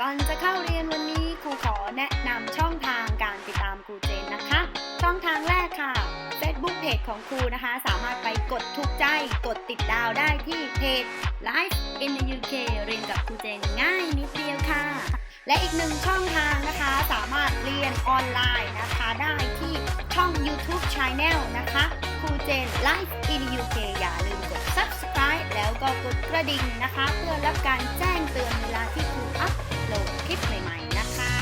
ก่อนจะเข้าเรียนวันนี้ครูขอแนะนำช่องทางการติดตามครูเจนนะคะ ช่องทางแรกค่ะ Facebook Page ของครูนะคะ สามารถไปกดถูกใจกดติดดาวได้ที่เพจ Life in the UK เรียนกับครูเจนง่ายนิดเดียวค่ะ และอีกหนึ่งช่องทางนะคะ สามารถเรียนออนไลน์นะคะ ได้ที่ช่อง YouTube Channel นะคะครูเจน Life in the UK อย่าลืมกด Subscribe แล้วก็กดกระดิ่งนะคะ เพื่อรับการแจ้งเตือนเวลาที่ครูอัพ โหลดคลิปใหม่ๆนะคะ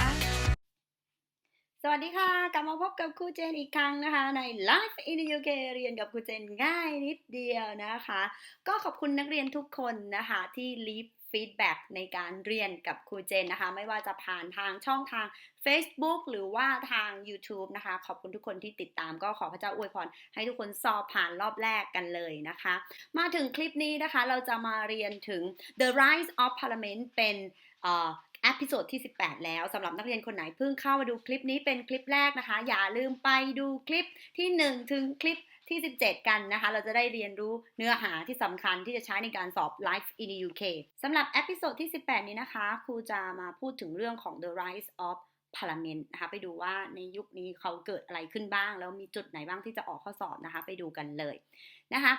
สวัสดีค่ะ กลับมาพบกับครูเจนอีกครั้งนะคะ ใน Life in the UK เรียนกับครูเจนง่ายนิดเดียวนะคะ ก็ขอบคุณนักเรียนทุกคนนะคะที่ leave feedback ในการเรียนกับครูเจนนะคะ ไม่ว่าจะผ่านทางช่องทาง Facebook หรือว่าทาง YouTube นะคะ ขอบคุณทุกคนที่ติดตามก็ขอพระเจ้าอวยพรให้ทุกคนสอบผ่านรอบแรกกันเลยนะคะ มาถึงคลิปนี้นะคะเราจะมาเรียนถึง The Rise of Parliament เป็น อพิโซดที่ 18 แล้วสำหรับนักเรียนคนไหนเพิ่งเข้ามาดูคลิปนี้เป็นคลิปแรกนะคะ อย่าลืมไปดูคลิปที่ 1 ถึงคลิปที่ 17 กันนะคะ เราจะได้เรียนรู้เนื้อหาที่สำคัญที่จะใช้ในการสอบ Life in the UK สำหรับอพิโซดที่ 18 นี้นะคะ ครูจะมาพูดถึงเรื่องของ The Rise of Parliament นะคะไปดูว่าในยุคนี้เขาเกิดอะไรขึ้นบ้าง แล้วมีจุดไหนบ้างที่จะออกข้อสอบนะคะ ไปดูกันเลยนะคะ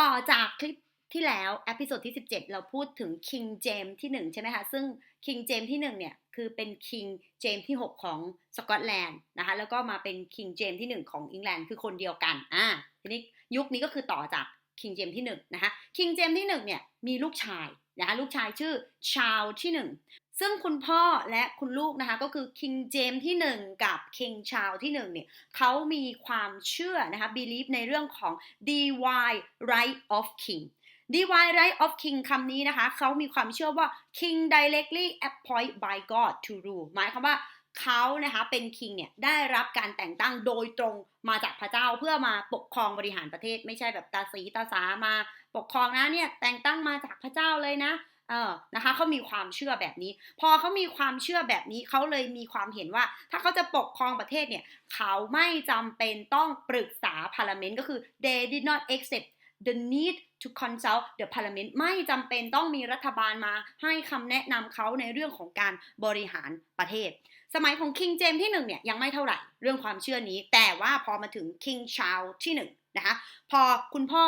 ต่อจากคลิป ที่แล้วอพิโซดที่ 17 เราพูดถึง King James ที่ 1 ใช่ไหมคะ ซึ่ง King James ที่ 1 เนี่ย คือเป็น King James ที่ 6 ของสกอตแลนด์นะคะ แล้วก็มาเป็น King James ที่ 1 ของอังกฤษคือคนเดียวกัน อ่า ทีนี้ยุคนี้ก็คือต่อจาก King James ที่ 1 นะคะ King James ที่ 1 เนี่ย มีลูกชายนะคะ ลูกชายชื่อชา l ที่ 1 ซึ่งคุณพ่อและคุณลูกนะคะ ก็คือ King James ที่ 1 กับ King Charles ที่ 1 เนี่ยเขามีความเชื่อนะคะ belief ในเรื่องของ divine right of king divine right of king คำนี้นะคะ เขามีความเชื่อว่า king directly appointed by God to rule หมายความว่าเขานะคะเป็น king เนี่ยได้รับการแต่งตั้งโดยตรงมาจากพระเจ้าเพื่อมาปกครองบริหารประเทศ ไม่ใช่แบบตาสีตาสามาปกครองนะเนี่ยแต่งตั้งมาจากพระเจ้าเลยนะเออนะคะเขามีความเชื่อแบบนี้ พอเขามีความเชื่อแบบนี้เขาเลยมีความเห็นว่า ถ้าเขาจะปกครองประเทศเนี่ยเขาไม่จำเป็นต้องปรึกษา parliament ก็คือ they did not accept the need to consult the parliament ไม่จำเป็นต้องมีรัฐบาลมาให้คำแนะนำเขาในเรื่องของการบริหารประเทศ สมัยของ King James ที่1เนี่ยยังไม่เท่าไหร่เรื่องความเชื่อนี้ แต่ว่าพอมาถึง King Charles ที่1นะคะพอคุณพ่อ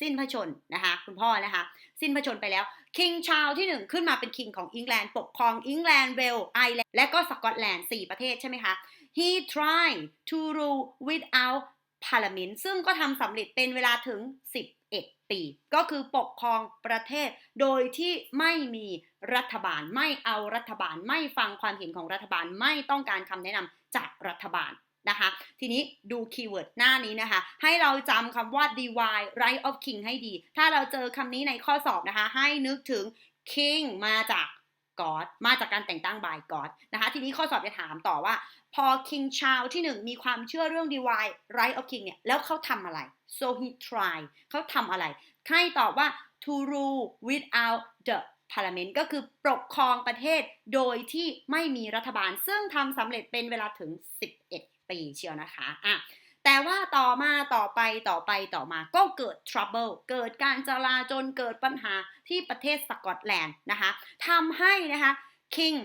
สิ้นพระชนนะคะคุณพ่อนะคะสิ้นพระชนไปแล้ว King Charles ที่ 1 ขึ้นมาเป็น King ของอังกฤษปกครองอังกฤษเวลส์ไอร์แลนด์และก็สกอตแลนด์ 4 ประเทศใช่ไหมคะ He tried to rule without parliament ซึ่งก็ทำสำเร็จเป็นเวลาถึง 11 ปี ก็คือปกครองประเทศ โดยที่ไม่มีรัฐบาล ไม่เอารัฐบาล ไม่ฟังความเห็นของรัฐบาล ไม่ต้องการคำแนะนำจากรัฐบาลนะคะ ทีนี้ดูคีย์เวิร์ดหน้านี้นะคะ ให้เราจำคำว่า divine right of king ให้ดี ถ้าเราเจอคำนี้ในข้อสอบนะคะ ให้นึกถึง king มาจาก God มาจากการแต่งตั้ง by God นะคะ ทีนี้ข้อสอบจะถามต่อว่า พอ King Charles ที่ 1 มีความเชื่อเรื่อง divine right of king เนี่ย แล้วเขาทำอะไร so he tried เขาทำอะไรให้ตอบว่า to rule without the parliament ก็คือปกครองประเทศโดยที่ไม่มีรัฐบาล ซึ่งทำสำเร็จเป็นเวลาถึง 11 ปีเชียวนะคะอะ แต่ว่าต่อมาต่อไปต่อไปต่อมาก็เกิด trouble เกิดการจลาจลเกิดปัญหาที่ประเทศสกอตแลนด์นะคะทำให้นะคะ king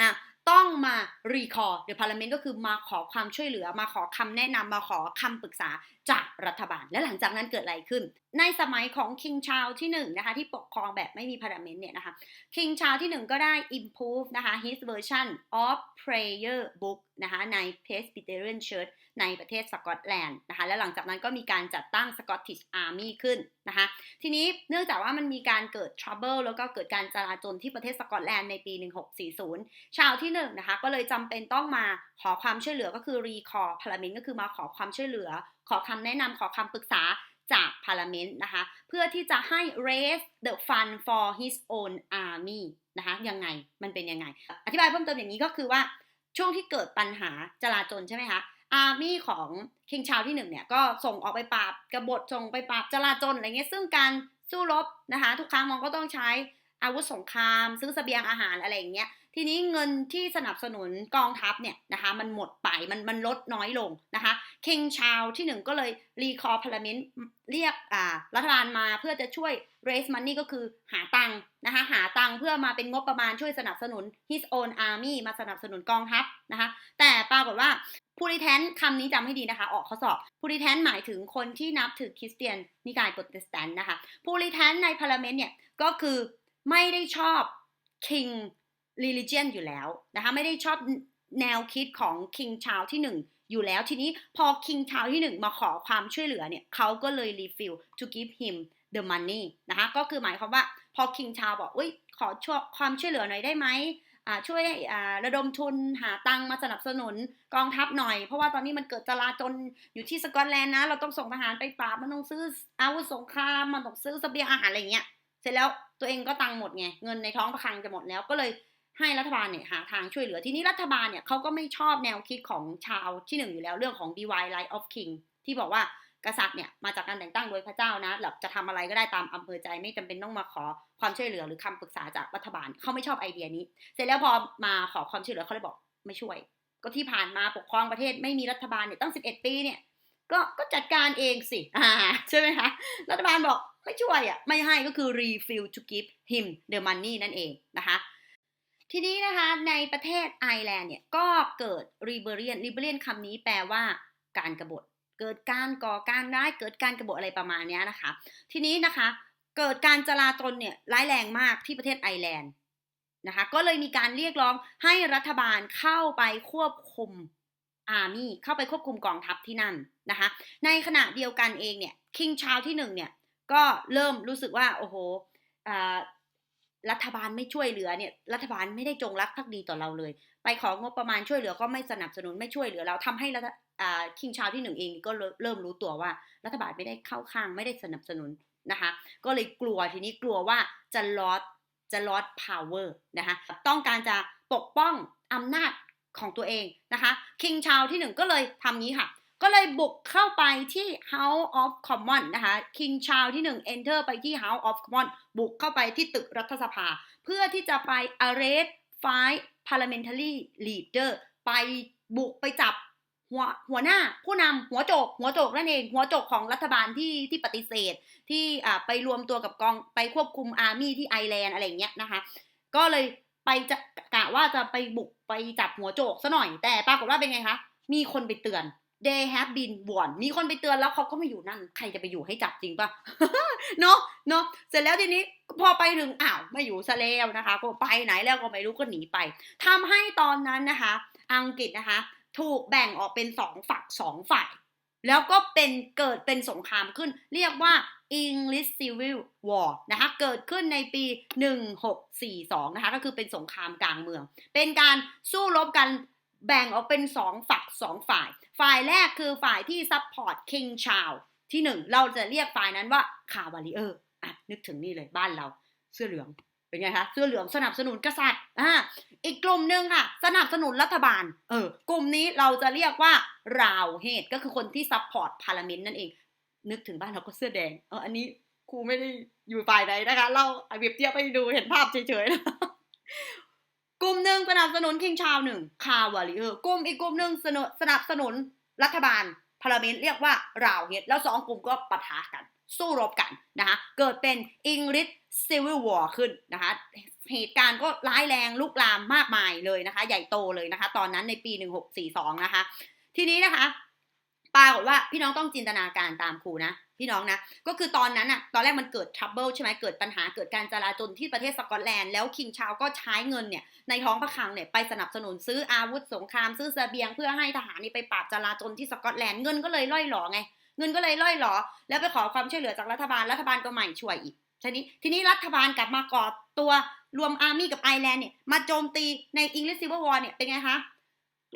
อะต้องมา recall the parliament ก็คือมาขอความช่วยเหลือมาขอคำแนะนำมาขอคำปรึกษาจากรัฐบาล และหลังจากนั้นเกิดอะไรขึ้น ในสมัยของ King Charles ที่1นะคะที่ปกครองแบบไม่มี parliament เนี่ยนะคะ King Charles ที่ 1 ก็ได้ improve นะคะ his version of prayer book นะคะใน Presbyterian Church ในประเทศสกอตแลนด์นะคะและหลังจากนั้นก็มีการจัดตั้ง Scottish Army ขึ้นนะคะทีนี้เนื่องจากว่ามันมีการเกิด trouble แล้วก็เกิดการจลาจลที่ประเทศสกอตแลนด์ในปี 1640 ชาวที่1นะคะก็เลยจำเป็นต้องมาขอความช่วยเหลือก็คือ recall parliament ก็คือมาขอความช่วยเหลือขอคำแนะนำขอคำปรึกษาจาก parliament นะคะ เพื่อที่จะให้ raise the fund for his own army นะคะยังไงมันเป็นยังไง อธิบายเพิ่มเติมอย่างนี้ก็คือว่าช่วงที่เกิดปัญหาจลาจลใช่ไหมคะอาร์มี่ของคิงชาวที่หนึ่งเนี่ยก็ส่งออกไปปราบกบฏส่งไปปราบจลาจลอะไรเงี้ยซึ่งการสู้รบนะคะ ทุกครั้งมันก็ต้องใช้อาวุธสงคราม ซื้อเสบียงอาหารอะไรอย่างเงี้ย ทีนี้เงินที่สนับสนุนกองทัพเนี่ยนะคะมันหมดไปมันมันลดน้อยลงนะคะคิงชาวที่หนึ่งก็เลยรีคอร์พาร์เมนต์เรียกอ่ารัฐบาลมาเพื่อจะช่วย raise money ก็คือหาตังค์นะคะหาตังค์เพื่อมาเป็นงบประมาณช่วยสนับสนุน his own army มาสนับสนุนกองทัพนะคะแต่ปรากฏว่าพูริแทนคำนี้จำให้ดีนะคะ ออกข้อสอบพูริแทนหมายถึงคนที่นับถือคริสเตียนนิกายโปรเตสแตนต์นะคะพูริแทนในพาร์เมนต์เนี่ยก็คือไม่ได้ชอบ king religion อยู่แล้วนะคะไม่ได้ชอบแนวคิดของ king ชาวที่หนึ่งอยู่แล้วทีนี้พอ king ชาวที่หนึ่งมาขอความช่วยเหลือเนี่ยเขาก็เลย refill to give him the money นะคะก็คือหมายความว่าพอ king ชาวบอกอุ้ยขอช่วยความช่วยเหลือหน่อยได้ไหมอ่าช่วยอ่าระดมทุนหาตังมาสนับสนุนกองทัพหน่อย เพราะว่าตอนนี้มันเกิดจลาจลอยู่ที่สกอตแลนด์นะ เราต้องส่งทหารไปปราบมันต้องซื้ออาวุธสงครามมันต้องซื้อเสบียงอาหารอะไรเงี้ยเสร็จแล้วตัวเองก็ตังค์หมดไงเงินในท้องพระคลังจะหมดแล้วก็เลย ให้รัฐบาลเนี่ยหาทางช่วยเหลือ ทีนี้รัฐบาลเนี่ยเขาก็ไม่ชอบแนวคิดของชาวที่หนึ่งอยู่แล้วเรื่องของ divine right of king ที่บอกว่ากษัตริย์เนี่ยมาจากการแต่งตั้งโดยพระเจ้านะแบบจะทำอะไรก็ได้ตามอำเภอใจไม่จำเป็นต้องมาขอความช่วยเหลือหรือคำปรึกษาจากรัฐบาลเขาไม่ชอบไอเดียนี้ เสร็จแล้วพอมาขอความช่วยเหลือเขาเลยบอกไม่ช่วย ก็ที่ผ่านมาปกครองประเทศไม่มีรัฐบาลเนี่ยตั้ง 11 ปีเนี่ยก็ก็จัดการเองสิอ่าใช่ไหมคะรัฐบาลบอกไม่ช่วยอะไม่ให้ก็คือ refill to give him the money นั่นเองนะคะ ทีนี้นะคะในประเทศไอร์แลนด์เนี่ยก็เกิด rebellion rebellion คำนี้แปลว่าการกรบฏ เกิดการก่อการร้ายเกิดการกรบฏอะไรประมาณนี้นะคะ ทีนี้นะคะเกิดการจลาจลเนี่ยร้ายแรงมากที่ประเทศไอร์แลนด์นะคะก็เลยมีการเรียกร้องให้รัฐบาลเข้าไปควบคุมอาร์มี่เข้าไปควบคุมกองทัพที่นั่นนะคะ ในขณะเดียวกันเองเนี่ยคิงชาวที่หนึ่งเนี่ยก็เริ่มรู้สึกว่าโอ้โห รัฐบาลไม่ช่วยเหลือเนี่ย รัฐบาลไม่ได้จงรักภักดีต่อเราเลย ไปของบประมาณช่วยเหลือก็ไม่สนับสนุนไม่ช่วยเหลือเราทำให้รัฐคิงชาวที่หนึ่งเองก็เริ่มรู้ตัวว่า รัฐบาลไม่ได้เข้าข้างไม่ได้สนับสนุนนะคะ ก็เลยกลัวทีนี้กลัวว่าจะลอดจะลอด power นะคะต้องการจะปกป้องอำนาจของตัวเองนะคะคิงชาวที่หนึ่งก็เลยทำงี้ค่ะ ก็เลยบุกเข้าไปที่ House of Commons นะคะคิงชาวที่หนึ่ง enter ไปที่ House of Commons บุกเข้าไปที่ตึกรัฐสภา เพื่อที่จะไป arrest five parliamentary leader ไปบุกไปจับหัวหัวหน้าผู้นำหัวโจก หัวโจกนั่นเอง หัวโจกของรัฐบาลที่ที่ปฏิเสธ ที่อ่าไปรวมตัวกับกองไปควบคุมอาร์มี่ที่ไอร์แลนด์อะไรเงี้ยนะคะ ก็เลยไปจะกะว่าจะไปบุกไปจับหัวโจกซะหน่อย แต่ปรากฏว่าเป็นไงคะ มีคนไปเตือน they have been warned มีคนไปเตือนแล้วเขาก็ไม่อยู่นั่น ใครจะไปอยู่ให้จับจริงปะเนาะเนาะเสร็จแล้วทีนี้พอไปถึงอ้าวไม่อยู่ซะแล้วนะคะ ก็ไปไหนแล้วก็ไม่รู้ก็หนีไปทำให้ตอนนั้นนะคะ อังกฤษนะคะ ถูกแบ่งออกเป็นสองฝักสองฝ่าย แล้วก็เป็นเกิดเป็นสงครามขึ้น เรียกว่า English Civil War นะคะ เกิดขึ้นในปี 1642 นะคะ ก็คือเป็นสงครามกลางเมือง เป็นการสู้รบกัน แบ่งออกเป็น 2 ฝัก 2 ฝ่าย ฝ่ายแรกคือฝ่ายที่ซัพพอร์ต King Charles ที่ 1 เราจะเรียกฝ่ายนั้นว่าคาวาลิเออร์อะนึกถึงนี่เลยบ้านเราเสื้อเหลืองเป็นไงคะเสื้อเหลืองสนับสนุนกษัตริย์อ่าอีกกลุ่มหนึ่งค่ะ สนับสนุนรัฐบาลเออกลุ่มนี้เราจะเรียกว่าราวเฮดก็คือคนที่ซัพพอร์ตพาร์ลเมนต์นั่นเอง นึกถึงบ้านเราก็เสื้อแดงเอออันนี้ครูไม่ได้อยู่ฝ่ายใดนะคะ เราไอเบียบเทียบไปดูเห็นภาพเฉยๆนะ กลุ่มหนึ่งสนับสนุนคิงชาวหนึ่งคาวาลิเออร์กลุ่มอีกกลุ่มหนึ่งสนับสนับสนุนรัฐบาลพาร์ลเมนต์เรียกว่าราวเฮดแล้วสองกลุ่มก็ปะทะกัน สู้รบกันนะคะเกิดเป็น English Civil War ขึ้นนะคะเหตุการณ์ก็ร้ายแรงลุกลามมากมายเลยนะคะ ใหญ่โตเลยนะคะ ตอนนั้นในปี 1642 นะคะ ทีนี้นะคะปรากฏว่าพี่น้องต้องจินตนาการตามครูนะ พี่น้องนะ ก็คือตอนนั้นอะตอนแรกมันเกิด trouble ใช่ไหมเกิดปัญหาเกิดการจลาจลที่ประเทศสกอตแลนด์แล้วคิงชาวก็ใช้เงินเนี่ยในท้องพระคลังเนี่ยไปสนับสนุนซื้ออาวุธสงครามซื้อเสบียงเพื่อให้ทหารนี่ไปปราบจลาจลที่สกอตแลนด์เงินก็เลยล่อยหลอไงเงินก็เลยล่อยหลอ แล้วไปขอความช่วยเหลือจากรัฐบาลรัฐบาลก็ไม่ช่วยอีกทีนี้ทีนี้รัฐบาลกลับมาก่อตัวรวมอาร์มี่กับไอร์แลนด์เนี่ยมาโจมตีใน English Civil War เนี่ยเป็นไงคะ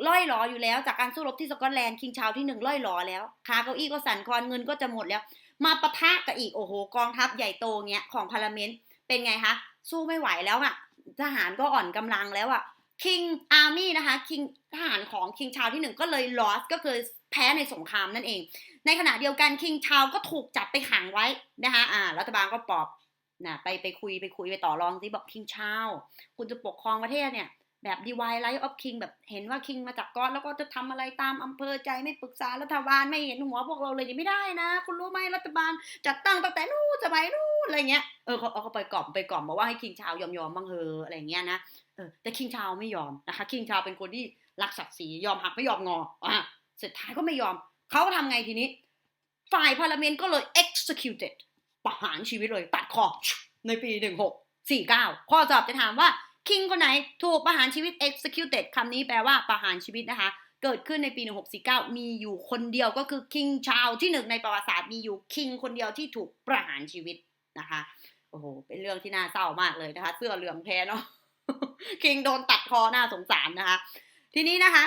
ล่อยหลออยู่แล้วจากการสู้รบที่สกอตแลนด์คิงชาวที่หนึ่งล่อยหลอแล้วคาเก้าอี้ก็สั่นคลอนเงินก็จะหมดแล้ว มาปะทะกับอีกโอ้โหกองทัพใหญ่โตเนี้ยของพาร์เมนต์เป็นไงคะ สู้ไม่ไหวแล้วอะทหารก็อ่อนกำลังแล้วอะคิงอาร์มี่นะคะคิงทหารของคิงชาวที่หนึ่งก็เลย lost ก็คือแพ้ในสงครามนั่นเอง ในขณะเดียวกันคิงชาวก็ถูกจับไปขังไว้นะคะอ่ารัฐบาลก็ปอบนะไปไปคุยไปคุยไปต่อรองสิบอกคิงชาว คุณจะปกครองประเทศเนี่ย แบบดีวายไลท์ออฟคิงแบบเห็นว่าคิงมาจากก๊อตแล้วก็จะทำอะไรตามอำเภอใจไม่ปรึกษารัฐบาลไม่เห็นหัวพวกเราเลยยังไม่ได้นะ คุณรู้ไหมรัฐบาลจัดตั้งตั้งแต่นู้นสมัยนู้นอะไรเงี้ยเออเขาเอาเขาไปกล่อมไปกล่อมบอกว่าให้คิงชาวยอมยอมบ้างเฮอะอะไรเงี้ยนะเออแต่คิงชาวไม่ยอมนะคะคิงชาวเป็นคนที่รักศักดิ์ศรียอมหักไม่ยอมงออะสุดท้ายก็ไม่ยอมเขาทำไงทีนี้ ฝ่ายพาร์ลเมนต์ก็เลย executed ประหารชีวิตเลยตัดคอในปี 1649 ข้อสอบจะถามว่า คิงคนไหนถูกประหารชีวิต executed คำนี้แปลว่าประหารชีวิตนะคะ เกิดขึ้นในปี 1649 มีอยู่คนเดียวก็คือคิงชาวที่หนึ่งในประวัติศาสตร์มีอยู่คิงคนเดียวที่ถูกประหารชีวิตนะคะโอ้โหเป็นเรื่องที่น่าเศร้ามากเลยนะคะ เสื้อเหลืองแพ้เนาะคิงโดนตัดคอน่าสงสารนะคะ ทีนี้นะคะ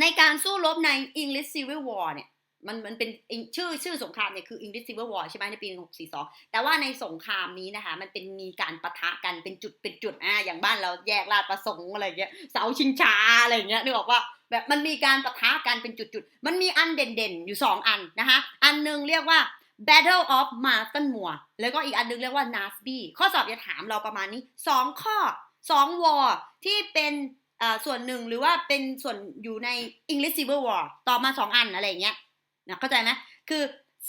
ในการสู้รบใน English Civil War เนี่ย มันมันเป็นชื่อชื่อสงครามเนี่ยคือ English Civil War ใช่ไหมในปี 1642 แต่ว่าในสงครามนี้นะคะ มันเป็นมีการปะทะกันเป็นจุดเป็นจุดอ่าอย่างบ้านเราแยกลาดประสงค์อะไรเงี้ยเสาชิงช้าอะไรเงี้ยนึกออกว่าแบบมันมีการปะทะกันเป็นจุดๆ มันมีอันเด่นๆ อยู่ 2 อันนะคะ อันหนึงเรียกว่า Battle of Marston Moor แล้วก็อีกอันหนึงเรียกว่า Naseby ข้อสอบจะถามเราประมาณนี้ 2 ข้อ2 war ที่เป็นอ่าส่วนหนึ่งหรือว่าเป็นส่วนอยู่ใน English Civil War ต่อมา 2 อันอะไรอย่างเงี้ย นะเข้าใจไหมคือ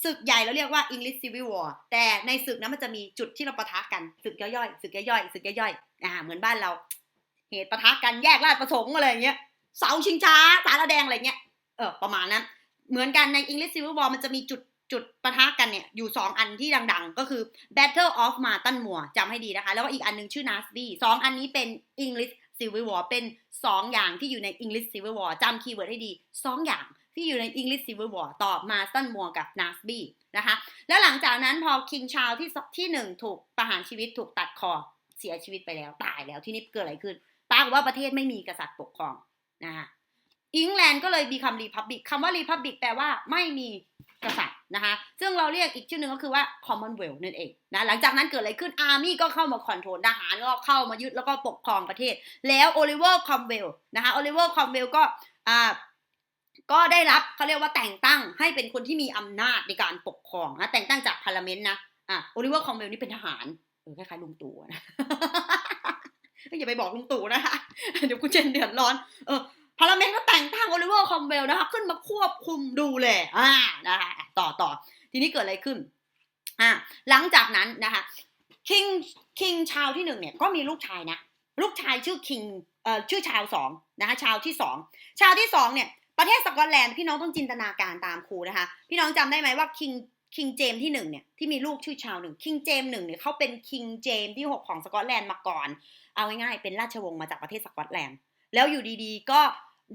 ศึกใหญ่เราเรียกว่า English Civil War แต่ในศึกนั้นมันจะมีจุดที่เราปะทะกันศึกย่อยๆศึกย่อยๆศึกย่อยๆอ่าเหมือนบ้านเรา เหตุปะทะกันแยกราชประสงค์อะไรอย่างเงี้ยเสาชิงช้าสารแดงอะไรเงี้ยเออประมาณนั้น เหมือนกันใน English Civil War มันจะมีจุดจุดปะทะกันเนี่ยอยู่ 2 อันที่ดังๆ ก็คือ Battle of Marton Moor จำให้ดีนะคะ แล้วก็อีกอันหนึงชื่อ Naseby สองอันนี้เป็น English Civil War เป็น 2 อย่างที่อยู่ใน English Civil War จำคีย์เวิร์ดให้ดี 2 อย่าง ที่อยู่ใน English Civil War ตอ Marton Moor กับ Naseby นะคะ แล้วหลังจากนั้นพอ King Charles ที่ที่หนึ่งถูกประหารชีวิตถูกตัดคอเสียชีวิตไปแล้วตายแล้วที่นี่เกิดอะไรขึ้นปรากฏว่าประเทศไม่มีกษัตริย์ปกครองนะคะอังกฤษก็เลยมีคำรีพับบิกคำว่ารีพับบิกแปลว่าไม่มีกษัตริย์นะคะ ซึ่งเราเรียกอีกชื่อหนึ่งก็คือว่า Commonwealth นั่นเองนะ หลังจากนั้นเกิดอะไรขึ้น อาร์มี่ก็เข้ามาคอนโทรล ทหารก็เข้ามายึดแล้วก็ปกครองประเทศ แล้วโอลิเวอร์คอมเวลนะคะ โอลิเวอร์คอมเวลก็อ่า ก็ได้รับเขาเรียกว่าแต่งตั้งให้เป็นคนที่มีอำนาจในการปกครองนะแต่งตั้งจากพาร์เมนต์นะอะโอลิเวอร์คอมเวลนี่เป็นทหารเออคล้ายๆลุงตู่นะอย่าไปบอกลุงตู่นะคะเดี๋ยวกูเจนเดือดร้อนเออพาร์เมนต์ก็แต่งตั้งโอลิเวอร์คอมเวลนะคะขึ้นมาควบคุมดูแลยอ่านะคะต่อต่อทีนี้เกิดอะไรขึ้นอ่าหลังจากนั้นนะคะคิงคิงชาวที่หนึ่งเนี่ยก็มีลูกชายนะลูกชายชื่อคิงเอ่อชื่อชาวสองนะคะชาวที่สองชาวที่สองเนี่ย ประเทศสกอตแลนด์พี่น้องต้องจินตนาการตามครูนะคะ พี่น้องจำได้ไหมว่าคิงคิงเจมที่หนึ่งเนี่ยที่มีลูกชื่อชาวหนึ่งคิงเจมหนึ่งเนี่ยเขาเป็นคิงเจมที่หกของสกอตแลนด์มาก่อน เอาง่ายๆเป็นราชวงศ์มาจากประเทศสกอตแลนด์ แล้วอยู่ดีๆก็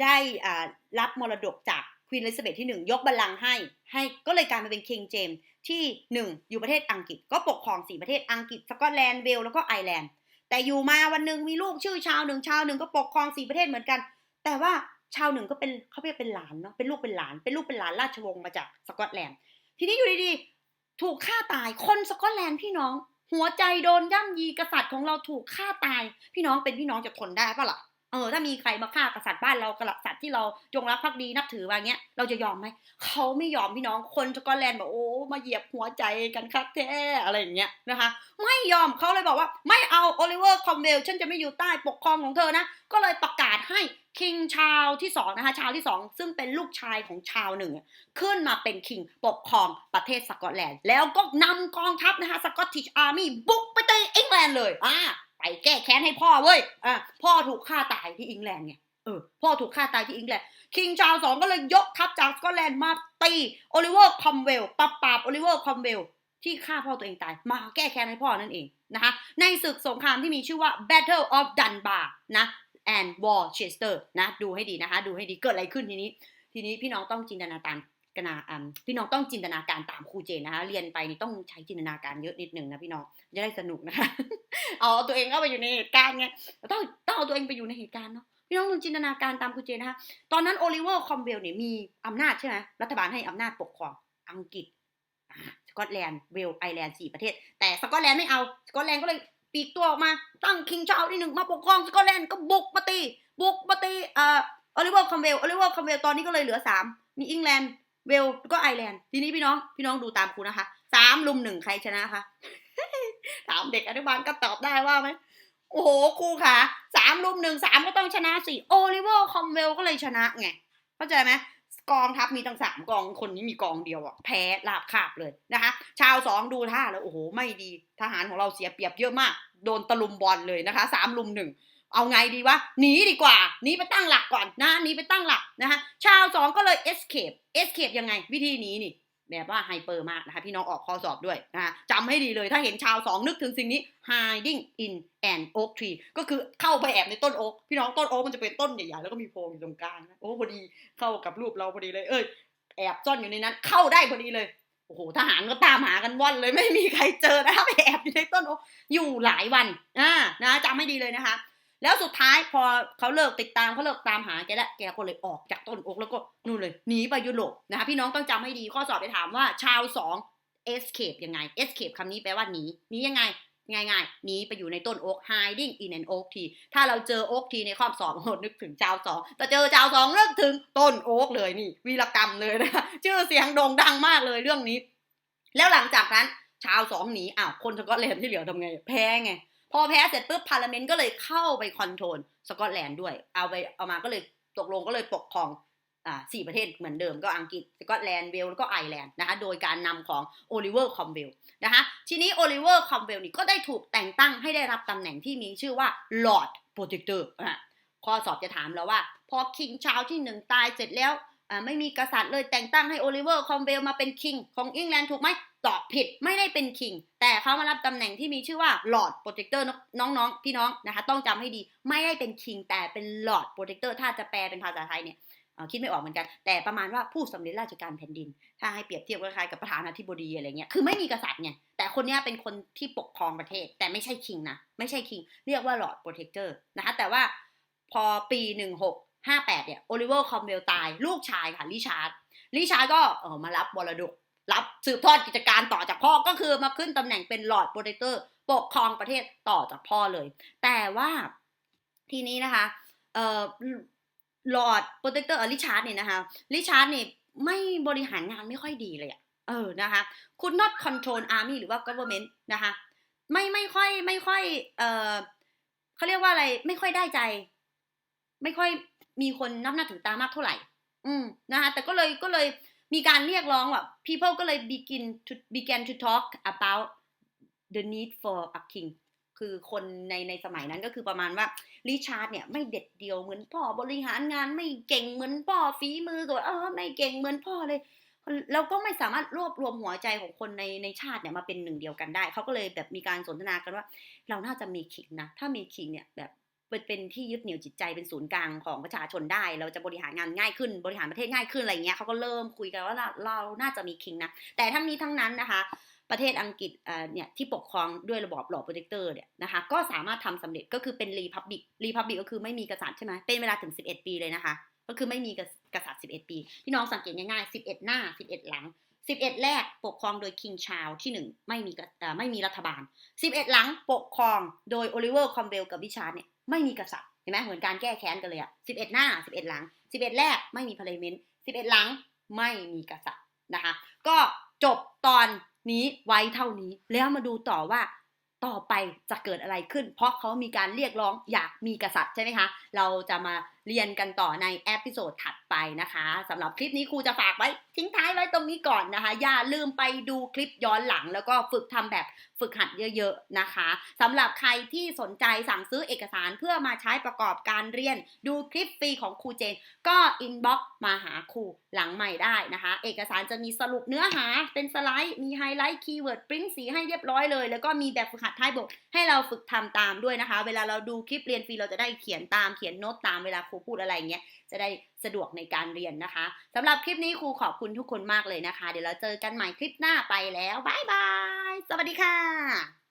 ได้อ่ารับมรดกจากควีนอลิซาเบธที่หนึ่งยกบัลลังก์ให้ให้ก็เลยกลายมาเป็นคิงเจมที่หนึ่งอยู่ประเทศอังกฤษ ก็ปกครองสี่ประเทศอังกฤษสกอตแลนด์เวลแล้วก็ไอร์แลนด์แต่อยู่มาวันหนึ่งมีลูกชื่อชาวหนึ่งชาวหนึ่งก็ปกครองสี่ประเทศเหมือนกัน แต่ว่า ชาวหนึ่งก็เป็นเขาเรียกเป็นหลานเนาะเป็นลูกเป็นหลาน เป็นลูกเป็นหลานราชวงศ์มาจากสกอตแลนด์ ทีนี้อยู่ดีๆ ถูกฆ่าตายคนสกอตแลนด์พี่น้อง หัวใจโดนย่ำยีกษัตริย์ของเราถูกฆ่าตาย พี่น้องเป็นพี่น้องจะทนได้ปะล่ะเออถ้ามีใครมาฆ่ากษัตริย์บ้านเรากษัตริย์ที่เราจงรักภักดีนับถือว่าเงี้ยเราจะยอมไหมเขาไม่ยอมพี่น้องคนสกอตแลนด์บอกโอ้มาเหยียบหัวใจกันคักแท้อะไรอย่างเงี้ยนะคะ ไม่ยอมเขาเลยบอกว่าไม่เอาโอลิเวอร์คอมเวลฉันจะไม่อยู่ใต้ปกครองของเธอนะ ก็เลยประกาศให้ คิงชาวที่สองนะคะชาวที่สองซึ่งเป็นลูกชายของชาวหนึ่ง ขึ้นมาเป็นคิงปกครองประเทศสกอตแลนด์ แล้วก็นำกองทัพนะคะสกอตติชอาร์มี่บุกไปตีอังกฤษเลยอ่าไปแก้แค้นให้พ่อเว้ยอ่าพ่อถูกฆ่าตายที่อังกฤษไงเออพ่อถูกฆ่าตายที่อังกฤษคิงชาวสองก็เลยยกทัพจากสกอตแลนด์มาตีโอลิเวอร์คอมเวลปราบปราบโอลิเวอร์คอมเวลที่ฆ่าพ่อตัวเองตาย มาแก้แค้นให้พ่อนั่นเองนะคะในศึกสงครามที่มีชื่อว่า Battle of Dunbar นะ and Worcester นะดูให้ดีนะคะ ดูให้ดีเกิดอะไรขึ้นทีนี้ ทีนี้พี่น้องต้องจินตนาการกันนะพี่น้องต้องจินตนาการตามครูเจนนะคะ เรียนไปนี่ต้องใช้จินตนาการเยอะนิดหนึ่งนะพี่น้องจะได้สนุกนะคะเอาตัวเองเข้าไปอยู่ในเหตุการณ์ไงต้องต้องเอาตัวเองไปอยู่ในเหตุการณ์เนาะพี่น้องต้องจินตนาการตามครูเจนนะคะตอนนั้นโอลิเวอร์คอมเวลเนี่ยมีอำนาจใช่ไหมรัฐบาลให้อำนาจปกครองอังกฤษสกอตแลนด์เวลส์ไอร์แลนด์สี่ประเทศ แต่สกอตแลนด์ไม่เอาสกอตแลนด์ก็เลย ปีกตัวออกมาตั้งคิงชาวที่หนึ่งมาปกครองสกอตแลนด์ก็บุกมาตีบุกมาตีเอ่อโอลิเวอร์คอมเวลโอลิเวอร์คอมเวลตอนนี้ก็เลยเหลือสามมีอังกฤษเวลแล้วก็ไอร์แลนด์ทีนี้พี่น้องพี่น้องดูตามครูนะคะสามลุมหนึ่งใครชนะคะถามเด็กอนุบาลก็ตอบได้ว่าไหมโอ้โหครูค่ะสามรุมหนึ่งสามก็ต้องชนะสิโอลิเวอร์คอมเวลก็เลยชนะไงเข้าใจไหม กองทัพมีตั้งสามกองคนนี้มีกองเดียวอะแพ้ลาบคาบเลยนะคะ ชาวสองดูท่าแล้วโอ้โหไม่ดีทหารของเราเสียเปรียบเยอะมาก โดนตะลุมบอลเลยนะคะสามลุมหนึ่งเอาไงดีวะหนีดีกว่าหนีไปตั้งหลักก่อนนะหนีไปตั้งหลักนะคะชาวสองก็เลย escape escape ยังไง วิธีหนี้นี่ แบบว่าไฮเปอร์มากนะคะพี่น้องออกข้อสอบด้วยนะคะจำให้ดีเลยถ้าเห็นชาวสองนึกถึงสิ่งนี้ hiding in an oak tree ก็คือเข้าไปแอบในต้นโอ๊กพี่น้องต้นโอ๊กมันจะเป็นต้นใหญ่ๆ แล้วก็มีโพรงอยู่ตรงกลางนะโอ้พอดีเข้ากับรูปเราพอดีเลยเอ้ยแอบซ่อนอยู่ในนั้น เข้าได้พอดีเลยโอ้โหทหารก็ตามหากันว่อนเลยไม่มีใครเจอนะคะไปแอบอยู่ในต้นโอ๊กอยู่หลายวันอ่านะจำให้ดีเลยนะคะ แล้วสุดท้ายพอเขาเลิกติดตามเขาเลิกตามหาแกแล้วแกก็เลยออกจากต้นอกแล้วก็นู่นเลยหนีไปยุโรปนะคะพี่น้องต้องจำให้ดีข้อสอบไปถามว่าชาวสอง escape ยังไง escape คำนี้แปลว่าหนีหนียังไงง่ายๆหนีไปอยู่ในต้นโอ๊ก hiding in an oak tree ถ้าเราเจอโอ๊กทีในข้อสอบโหนึกถึงชาวสองแต่เจอชาวสองนึกถึงต้นโอ๊กเลยนี่วีรกรรมเลยนะคะชื่อเสียงโด่งดังมากเลยเรื่องนี้ แล้วหลังจากนั้นชาวสองหนีอ้าวคนสกอตแลนด์ที่เหลือทำไง แพ้ไง พอแพ้เสร็จปุ๊บพาร์เมนต์ก็เลยเข้าไปคอนโทรลสกอตแลนด์ด้วย เอาไปเอามาก็เลยตกลงก็เลยปกครองอ่าสี่ประเทศเหมือนเดิมก็อังกฤษสกอตแลนด์เวลแล้วก็ไอร์แลนด์นะคะโดยการนำของโอลิเวอร์คอมเวลนะคะทีนี้โอลิเวอร์คอมเวลนี่ก็ได้ถูกแต่งตั้งให้ได้รับตำแหน่งที่มีชื่อว่า Lord Protector อะข้อสอบจะถามแล้วว่า พอคิงชาวที่หนึ่งตายเสร็จแล้ว ไม่มีกษัตริย์เลยแต่งตั้งให้โอลิเวอร์คอมเวลมาเป็นคิงของอังกฤษถูกไหมตอบผิดไม่ได้เป็นคิง แต่เขามารับตำแหน่งที่มีชื่อว่า Lord Protector น้องๆ พี่น้องนะคะต้องจำให้ดีไม่ได้เป็นคิงแต่เป็น Lord Protector ถ้าจะแปลเป็นภาษาไทยเนี่ยคิดไม่ออกเหมือนกัน แต่ประมาณว่าผู้สำเร็จราชการแผ่นดิน ถ้าให้เปรียบเทียบคล้ายๆกับประธานาธิบดีอะไรเงี้ยคือไม่มีกษัตริย์ไงแต่คนนี้เป็นคนที่ปกครองประเทศ แต่ไม่ใช่คิงนะไม่ใช่คิง เรียกว่า Lord Protector นะคะแต่ว่าพอปี 58 เนี่ยโอลิเวอร์คอมเวลตาย ลูกชายค่ะริชาร์ดริชาร์ดก็เออมารับมรดก รับสืบทอดกิจการต่อจากพ่อก็คือมาขึ้นตำแหน่งเป็นลอร์ดโปรเตเตอร์ ปกครองประเทศต่อจากพ่อเลย แต่ว่าทีนี้นะคะเอ่อลอร์ดโปรเตเตอร์ริชาร์ดเนี่ยนะคะริชาร์ดเนี่ยไม่บริหารงานไม่ค่อยดีเลยอะเออนะคะ could not control army หรือว่า government นะคะไม่ไม่ค่อยไม่ค่อยเออเขาเรียกว่าอะไรไม่ค่อยได้ใจ ไม่ค่อย มีคนนับหน้าถือตามากเท่าไหร่ อืมนะคะแต่ก็เลยก็เลยมีการเรียกร้องว่า people ก็เลย begin to began to talk about the need for a king คือคนในในสมัยนั้นก็คือประมาณว่าริชาร์ดเนี่ยไม่เด็ดเดียวเหมือนพ่อบริหารงานไม่เก่งเหมือนพ่อฝีมือก็เออไม่เก่งเหมือนพ่อเลยแล้วก็ไม่สามารถรวบรวมหัวใจของคนในในชาติเนี่ยมาเป็นหนึ่งเดียวกันได้ เขาก็เลยแบบมีการสนทนากันว่า เราน่าจะมีคิงนะ ถ้ามีคิงเนี่ยแบบ เป็นที่ยึดเหนี่ยวจิตใจเป็นศูนย์กลางของประชาชนได้ เราจะบริหารงานง่ายขึ้นบริหารประเทศง่ายขึ้นอะไรเงี้ยเขาก็เริ่มคุยกันว่าเราน่าจะมีคิงนะ แต่ทั้งนี้ทั้งนั้นนะคะ ประเทศอังกฤษเนี่ยที่ปกครองด้วยระบอบหลอโปรเจคเตอร์เนี่ยนะคะก็สามารถทำสำเร็จก็คือเป็นรีพับบิกรีพับบิกก็คือไม่มีกษัตริย์ใช่ไหมเป็นเวลาถึง 11 ปีเลยนะคะ ก็คือไม่มีกษัตริย์ 11 ปี พี่น้องสังเกตง่ายๆ 11 หน้า 11 หลัง11แรกปกครองโดยคิงชาวที่1ไม่มีไม่มีรัฐบาล11หลังปกครองโดยโอลิเวอร์คอมเบลกับวิชาร์ดเนี่ย ไม่มีกษัตริย์เห็นไหมเหมือนการแก้แค้นกันเลยอะสิบเอ็ดหน้าสิบเอ็ดหลังสิบเอ็ดแรกไม่มีพาร์เลเมนต์11หลังไม่มีกษัตริย์นะคะ ก็จบตอนนี้ไว้เท่านี้แล้วมาดูต่อว่าต่อไปจะเกิดอะไรขึ้น เพราะเขามีการเรียกร้องอยากมีกษัตริย์ใช่ไหมคะ เราจะมา เรียนกันต่อในเอพิโซดถัดไปนะคะสำหรับคลิปนี้ครูจะฝากไว้ ทิ้งท้ายไว้ตรงนี้ก่อนนะคะ อย่าลืมไปดูคลิปย้อนหลัง แล้วก็ฝึกทำแบบฝึกหัดเยอะๆนะคะสำหรับใครที่สนใจสั่งซื้อเอกสารเพื่อมาใช้ประกอบการเรียน ดูคลิปฟรีของครูเจน ก็อินบ็อกมาหาครูหลังใหม่ได้นะคะ เอกสารจะมีสรุปเนื้อหาเป็นสไลด์มีไฮไลท์คีย์เวิร์ดปริ้นสีให้เรียบร้อยเลย แล้วก็มีแบบฝึกหัดท้ายบทให้เราฝึกทำตามด้วยนะคะ เวลาเราดูคลิปเรียนฟรีเราจะได้เขียนตามเขียนโน้ตตามเวลาครูพูดอะไรเงี้ยจะได้สะดวกในการเรียนนะคะสำหรับคลิปนี้ครูขอบคุณทุกคนมากเลยนะคะ เดี๋ยวเราเจอกันใหม่คลิปหน้าไปแล้วบายบายสวัสดีค่ะ